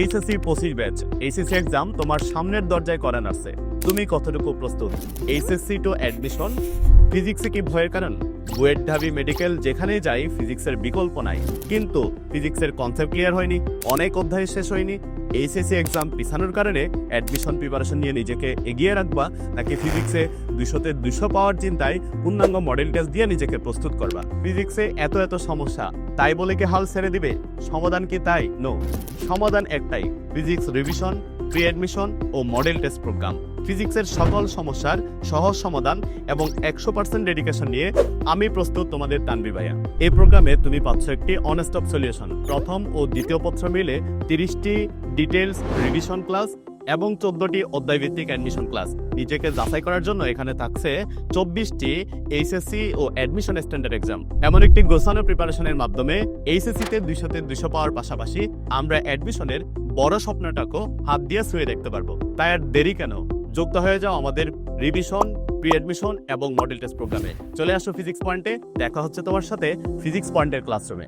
HSC পঁচিশ batch HSC exam তোমার সামনের দরজায় করান আসছে। তুমি কতটুকু প্রস্তুত? এইচএসসি টু অ্যাডমিশন ফিজিক্সে কি ভয়ের কারণ? বুয়েট ঢাবি মেডিকেল যেখানেই যাই ফিজিক্সের বিকল্প নাই। কিন্তু ফিজিক্সের কনসেপ্ট ক্লিয়ার হয়নি, অনেক অধ্যায় শেষ হয়নি। এইচএসসি এক্সাম পিছানোর কারণে অ্যাডমিশন প্রিপারেশন নিয়ে নিজেকে এগিয়ে রাখবা, নাকি ফিজিক্সে দুশোতে দুশো পাওয়ার চিন্তায় পূর্ণাঙ্গ মডেল টেস্ট দিয়ে নিজেকে প্রস্তুত করবা? ফিজিক্সে এত এত সমস্যা, তাই বলে কি হাল ছেড়ে দিবে? সমাধান কি তাই? নো সমাধান একটাই ফিজিক্স রিভিশন প্রি অ্যাডমিশন ও মডেল টেস্ট প্রোগ্রাম ফিজিক্সের সকল সমস্যার সহজ সমাধান এবং একশো পার্সেন্ট ডেডিকেশন নিয়ে আমি প্রস্তুত তোমাদের তানবি ভাইয়া। এই প্রোগ্রামে তুমি পাচ্ছ একটি অনস্টপ সলিউশন প্রথম ও দ্বিতীয় পত্র মিলে তিরিশটি ডিটেলস রিভিশন ক্লাস এবং চোদ্দটি অধ্যায়ভিত্তিক অ্যাডমিশন ক্লাস নিজেকে যাচাই করার জন্য এখানে থাকছে চব্বিশটি এইচএসসি ও অ্যাডমিশন স্ট্যান্ডার্ড এক্সাম এমন একটি গোছানো প্রিপারেশনের মাধ্যমে এইচএসসিতে দুইশোতে দুইশো পাওয়ার পাশাপাশি আমরা অ্যাডমিশনের বড় স্বপ্নটাকেও হাত দিয়ে ছুঁয়ে দেখতে পারব। তাই আর দেরি কেন? যুক্ত হয়ে যাও আমাদের রিভিশন প্রি অ্যাডমিশন এবং মডেল টেস্ট প্রোগ্রামে চলে আসো ফিজিক্স পয়েন্টে দেখা হচ্ছে তোমার সাথে ফিজিক্স পয়েন্টের ক্লাসরুমে